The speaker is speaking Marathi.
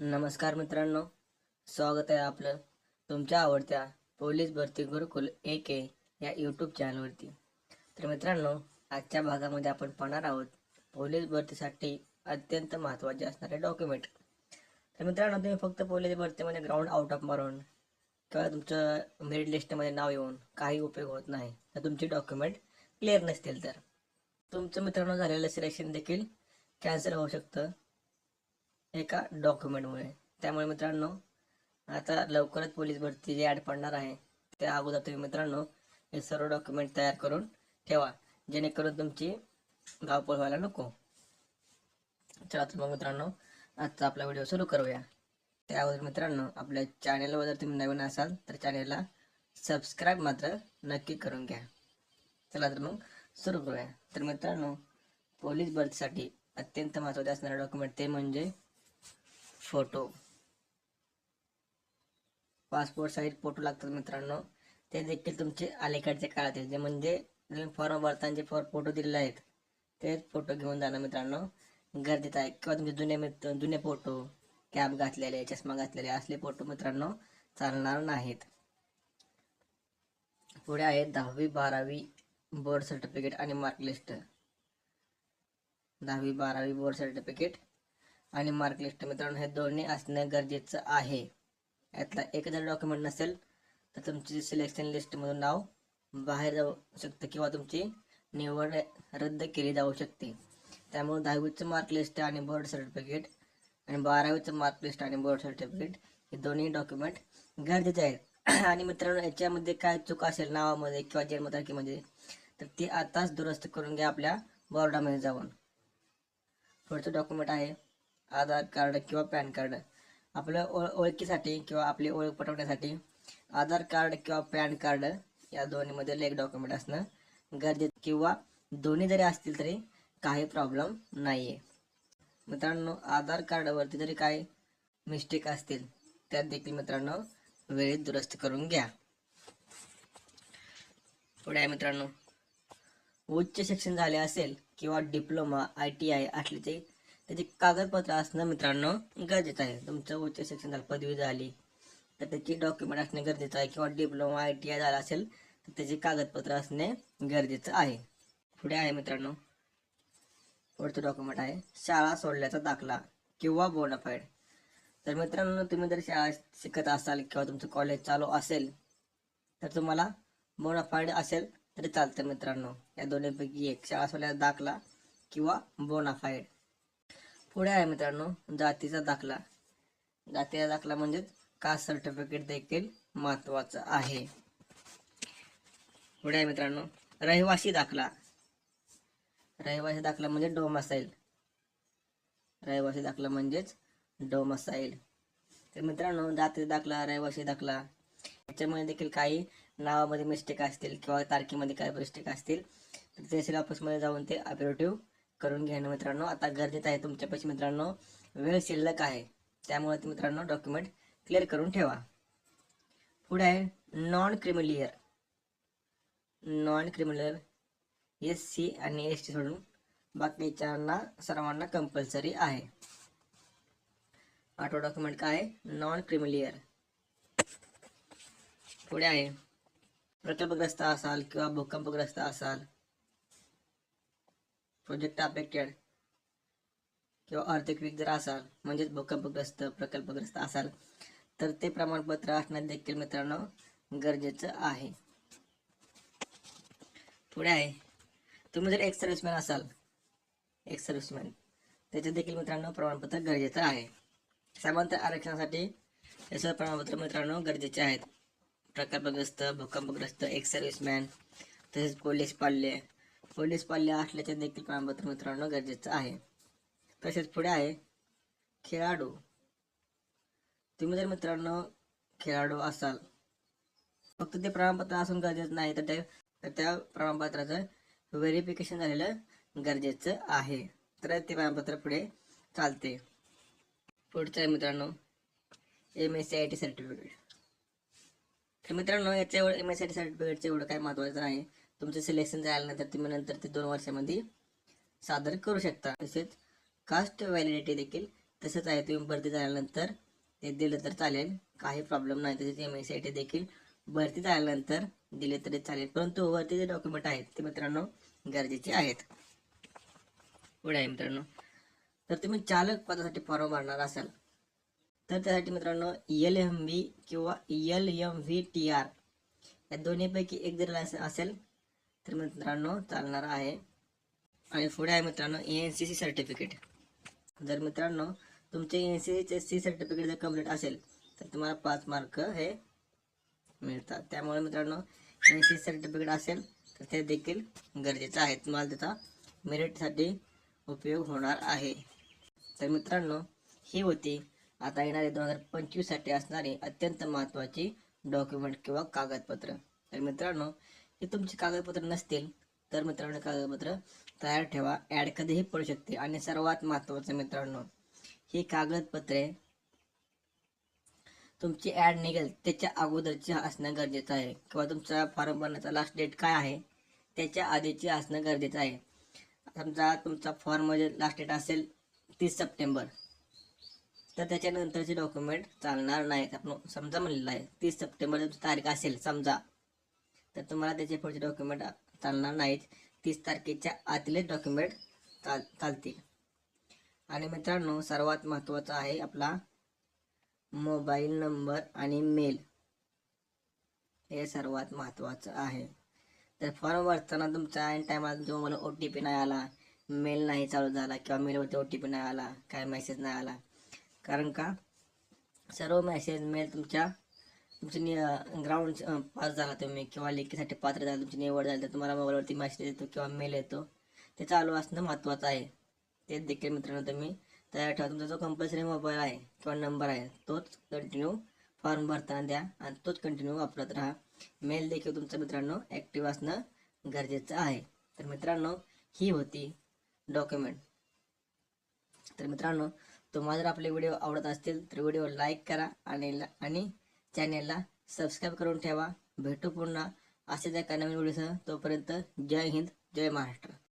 नमस्कार मित्रांनो स्वागत आहे आपलं तुमच्या आवडत्या पोलीस भरती गुरुकुल ए के या यूट्यूब चॅनलवरती तर मित्रांनो आजच्या भागामध्ये आपण पाहणार आहोत पोलीस भरतीसाठी अत्यंत महत्त्वाचे असणारे डॉक्युमेंट तर मित्रांनो तुम्ही फक्त पोलीस भरतीमध्ये ग्राउंड आउट ऑफ मारून किंवा तुमचं मेरिट लिस्टमध्ये नाव येऊन काही उपयोग होत नाही तर तुमचे डॉक्युमेंट क्लिअर नसतील तर. तुमचं मित्रांनो झालेलं सिलेक्शन देखील कॅन्सल होऊ शकतं. एका डॉक्युमेंटमुळे त्यामुळे मित्रांनो आता लवकरच पोलीस भरती जी ॲड पडणार आहे त्या अगोदर तुम्ही मित्रांनो हे सर्व डॉक्युमेंट तयार करून ठेवा. जेणेकरून तुमची धावपळ व्हायला नको. चला तर मग मित्रांनो आजचा आपला व्हिडिओ सुरू करूया. त्या अगोदर मित्रांनो आपल्या चॅनेलवर जर तुम्ही नवीन असाल तर चॅनेलला सबस्क्राईब मात्र नक्की करून घ्या. चला तर मग सुरू करूया. तर मित्रांनो पोलीस भरतीसाठी अत्यंत महत्त्वाचे असणारे डॉक्युमेंट ते म्हणजे फोटो. पासपोर्ट साईज फोटो लागतात मित्रांनो. ते देखील तुमचे अलीकडच्या काळात जे म्हणजे तुम्ही फॉर्म भरताना जे फॉर फोटो दिलेले आहेत तेच फोटो घेऊन जाणं मित्रांनो. गरजेचं आहे. किंवा तुमचे जुने मित्र जुने फोटो कॅप घातलेले चष्मा घातलेले असले फोटो मित्रांनो चालणार नाहीत. पुढे आहे दहावी बारावी बोर्ड सर्टिफिकेट आणि मार्कलिस्ट दहावी बारावी बोर्ड सर्टिफिकेट आणि मार्कलिस्ट मित्रांनो हे दोन्ही असणं गरजेचं आहे. यातला एक जर डॉक्युमेंट नसेल तर तुमची सिलेक्शन लिस्टमधून नाव बाहेर जाऊ शकतं किंवा तुमची निवड रद्द केली जाऊ शकते. त्यामुळे दहावीचं मार्कलिस्ट आणि बोर्ड सर्टिफिकेट आणि बारावीचं मार्कलिस्ट आणि बोर्ड सर्टिफिकेट हे दोन्ही डॉक्युमेंट गरजेचे आहेत. आणि मित्रांनो याच्यामध्ये काय चूक असेल नावामध्ये किंवा जन्मतारखेमध्ये तर ती आताच दुरुस्त करून घ्या आपल्या बोर्डामध्ये जाऊन. पुढचं डॉक्युमेंट आहे. आधार कार्ड किंवा पॅन कार्ड. आपल्या ओळ ओळखीसाठी किंवा आपली ओळख पटवण्यासाठी आधार कार्ड किंवा पॅन कार्ड या दोन्हीमधील एक डॉक्युमेंट असणं गरजेचं किंवा दोन्ही जरी असतील तरी काही प्रॉब्लेम नाही आहे मित्रांनो आधार कार्डावरती जरी काही मिस्टेक असतील त्यात देखील मित्रांनो वेळेत दुरुस्त करून घ्या. पुढे आहे मित्रांनो उच्च शिक्षण झाले असेल किंवा डिप्लोमा आय टी आय असल्याचे त्याची कागदपत्र असणं मित्रांनो गरजेचं आहे. तुमचं उच्च शिक्षण झालं पदवी झाली तर त्याची डॉक्युमेंट असणे गरजेचं आहे किंवा डिप्लोमा आय टी आय झाला असेल तर त्याचे कागदपत्र असणे गरजेचं आहे. पुढे आहे मित्रांनो पुढचं डॉक्युमेंट आहे. शाळा सोडल्याचा दाखला किंवा बोनाफाईड तर मित्रांनो तुम्ही जर शाळा शिकत असाल किंवा तुमचं कॉलेज चालू असेल तर तुम्हाला बोनाफाईड असेल तरी चालतं मित्रांनो. या दोन्हीपैकी एक. शाळा सोडल्याचा दाखला किंवा बोनाफाईड पुढे आहे मित्रांनो जातीचा दाखला. जातीचा दाखला म्हणजेच कास्ट सर्टिफिकेट देखील महत्वाचं आहे. पुढे आहे मित्रांनो रहिवासी दाखला. रहिवासी दाखला म्हणजे डोमासाईल रहिवासी दाखला म्हणजेच डोमासाईल तर मित्रांनो जातीचा दाखला रहिवासी दाखला याच्यामध्ये देखील काही नावामध्ये मिस्टेक असतील किंवा तारखेमध्ये काही मिस्टेक असतील तर तहसील ऑफिसमध्ये जाऊन ते ऑपरेटिव्ह करून घेणं मित्रांनो. आता गरजेचं आहे तुमच्यापाशी मित्रांनो. वेळ शिल्लक आहे. त्यामुळे मित्रांनो डॉक्युमेंट क्लिअर करून ठेवा. पुढे आहे non creamy layer non creamy layer S C आणि एस टी सोडून बाकीच्यांना सर्वांना कंपल्सरी आहे. आठवा डॉक्युमेंट काय आहे? नॉन क्रिमिलियर पुढे आहे. प्रकल्पग्रस्त असाल किंवा भूकंपग्रस्त असाल म्हणजे प्रोजेक्ट अफेक्टेड किंवा अर्थक्विक जर असाल म्हणजेच भूकंपग्रस्त प्रकल्पग्रस्त असाल तर ते प्रमाणपत्र असणं देखील मित्रांनो गरजेचं आहे. पुढे आहे. तुम्ही जर एक सर्व्हिसमॅन असाल एक सर्व्हिसमॅन त्याचे देखील मित्रांनो प्रमाणपत्र गरजेचं आहे. समांतर आरक्षणासाठी हे सर्व प्रमाणपत्र मित्रांनो गरजेचे आहेत. प्रकल्पग्रस्त भूकंपग्रस्त एक सर्व्हिसमॅन तसेच पोलीस पाल्य पोलीस पाल्य असल्याचे देखील प्रमाणपत्र मित्रांनो गरजेचं आहे. तसेच पुढे आहे खेळाडू. तुम्ही जर मित्रांनो खेळाडू असाल फक्त ते प्रमाणपत्र असून गरजेचं नाही तर ते त्या प्रमाणपत्राचं व्हेरिफिकेशन झालेलं गरजेचं आहे. तर ते प्रमाणपत्र पुढे चालते. पुढचं आहे मित्रांनो M S C I T certificate तर मित्रांनो याच्या एम एस आय टी सर्टिफिकेटचं एवढं काय महत्त्वाचं नाही. तुमचं सिलेक्शन झाल्यानंतर तुम्ही नंतर ते दोन वर्षामध्ये सादर करू शकता. तसेच कास्ट व्हॅलिडिटी देखील तसंच आहे. तुम्ही भरती झाल्यानंतर ते दिलं तर चालेल. काही प्रॉब्लेम नाही. तसेच M S C I T देखील भरती झाल्यानंतर दिले तरी चालेल. परंतु वरती जे डॉक्युमेंट आहेत ते मित्रांनो गरजेचे आहेत. पुढे आहे मित्रांनो. तर तुम्ही चालक पदासाठी फॉर्म भरणार असाल तर त्यासाठी मित्रांनो एल एम व्ही किंवा L M V T R या दोन्हीपैकी एक जर असेल तर मित्रांनो चालणार आहे. आणि पुढे आहे मित्रांनो एन सी सी सर्टिफिकेट जर मित्रांनो तुमचे एन सी सीचे सी सर्टिफिकेट जर कंप्लीट असेल तर तुम्हाला पाच मार्क हे मिळतात. त्यामुळे मित्रांनो एन सी सर्टिफिकेट असेल तर ते देखील गरजेचं आहे. तुम्हाला त्याचा मेरिटसाठी उपयोग होणार आहे. तर मित्रांनो ही होती आता येणारे दोन हजार पंचवीससाठी असणारी अत्यंत महत्त्वाची डॉक्युमेंट किंवा कागदपत्र. तर मित्रांनो हे तुमची कागदपत्र नसतील तर मित्रांनो कागदपत्र तयार ठेवा. ॲड कधीही पडू शकते. आणि सर्वात महत्त्वाचं मित्रांनो ही कागदपत्रे तुमची ॲड निघेल त्याच्या अगोदरची असणं गरजेचं आहे. किंवा तुमचा फॉर्म भरण्याचा लास्ट डेट काय आहे त्याच्या आधीची असणं गरजेचं आहे. समजा तुमचा फॉर्म म्हणजे लास्ट डेट असेल तीस सप्टेंबर तर त्याच्यानंतरचे डॉक्युमेंट चालणार नाहीत. आपण समजा म्हणलेलं आहे तीस सप्टेंबर तुमची तारीख असेल समजा. तर तुम्हाला त्याचे पुढचे डॉक्युमेंट चालणार नाहीत. तीस तारखेच्या आतले डॉक्युमेंट चाल चालतील. आणि मित्रांनो सर्वात महत्त्वाचं आहे आपला मोबाईल नंबर आणि मेल. हे सर्वात महत्त्वाचं आहे. तर फॉर्म भरताना तुमचा ऐन टायमाला तुमच्या मला ओ टी पी नाही आला मेल नाही चालू झाला किंवा मेलवरती ओ टी पी नाही आला काय मेसेज नाही आला. कारण का? सर्व मेसेज मेल तुमच्या तुमचे नि ग्राउंड पास झाला तुम्ही किंवा लेखीसाठी पात्र झाला तुमची निवड झाली तर तुम्हाला मोबाईलवरती मेसेज येतो किंवा मेल येतो. ते चालू असणं महत्त्वाचं आहे. ते देखील मित्रांनो तुम्ही तयार ठेवा. तुमचा जो कंपल्सरी मोबाईल आहे किंवा नंबर आहे तोच कंटिन्यू फॉर्म भरताना द्या आणि तोच कंटिन्यू वापरत राहा. मेल देखील तुमचा मित्रांनो ॲक्टिव्ह असणं गरजेचं आहे. तर मित्रांनो ही होती डॉक्युमेंट तर मित्रांनो तुम्हाला जर आपले व्हिडिओ आवडत असतील तर व्हिडिओ लाईक करा आणि आणि चॅनेलला सबस्क्राईब करून ठेवा. भेटू पुन्हा असेच एका नवीन व्हिडिओसह. तोपर्यंत जय हिंद जय महाराष्ट्र.